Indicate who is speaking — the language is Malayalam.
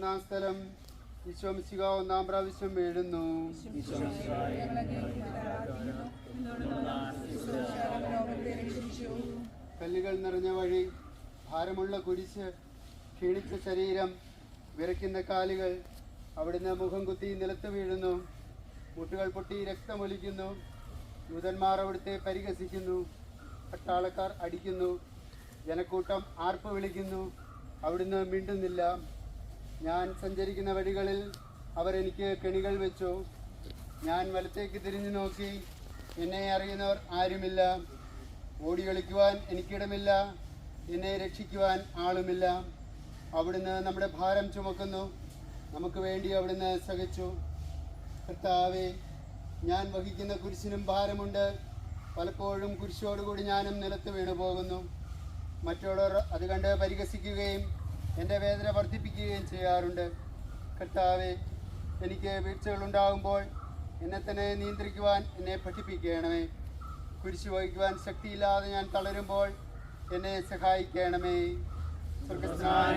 Speaker 1: മൂന്നാം സ്ഥലം വിശ്വമിശിക ഒന്നാം പ്രാവശ്യം വീഴുന്നു. കല്ലുകൾ നിറഞ്ഞ വഴി ഭാരമുള്ള കുരിശ് ക്ഷീണിച്ച ശരീരം വിറയ്ക്കുന്ന കാലുകൾ അവിടുന്ന് മുഖം കുത്തി നിലത്ത് വീഴുന്നു. മുട്ടുകൾ പൊട്ടി രക്തമൊലിക്കുന്നു. യൂതന്മാർ അവിടുത്തെ പരിഹസിക്കുന്നു. പട്ടാളക്കാർ അടിക്കുന്നു. ജനക്കൂട്ടം ആർപ്പ് വിളിക്കുന്നു. അവിടുന്ന് മിണ്ടുന്നില്ല. ഞാൻ സഞ്ചരിക്കുന്ന വഴികളിൽ അവരെനിക്ക് കെണികൾ വെച്ചു. ഞാൻ വലത്തേക്ക് തിരിഞ്ഞു നോക്കി. എന്നെ അറിയുന്നവർ ആരുമില്ല. ഓടി കളിക്കുവാൻ എനിക്കിടമില്ല. എന്നെ രക്ഷിക്കുവാൻ ആളുമില്ല. അവിടുന്ന് നമ്മുടെ ഭാരം ചുമക്കുന്നു. നമുക്ക് വേണ്ടി അവിടുന്ന് സഹിച്ചു. കർത്താവെ ഞാൻ വഹിക്കുന്ന കുരിശിനും ഭാരമുണ്ട്. പലപ്പോഴും കുരിശോടുകൂടി ഞാനും നിലത്ത് വീണു പോകുന്നു മറ്റുള്ളവർ അത് കണ്ട് പരിഹസിക്കുകയും എന്റെ വേദന വർദ്ധിപ്പിക്കുകയും ചെയ്യാറുണ്ട്. കർത്താവെ എനിക്ക് വീഴ്ചകളുണ്ടാകുമ്പോൾ എന്നെ തന്നെ നിയന്ത്രിക്കുവാൻ എന്നെ പഠിപ്പിക്കണമേ. കുരിശു വഹിക്കുവാൻ ശക്തിയില്ലാതെ ഞാൻ തളരുമ്പോൾ എന്നെ സഹായിക്കണമേ. സ്വർഗസ്ഥനായ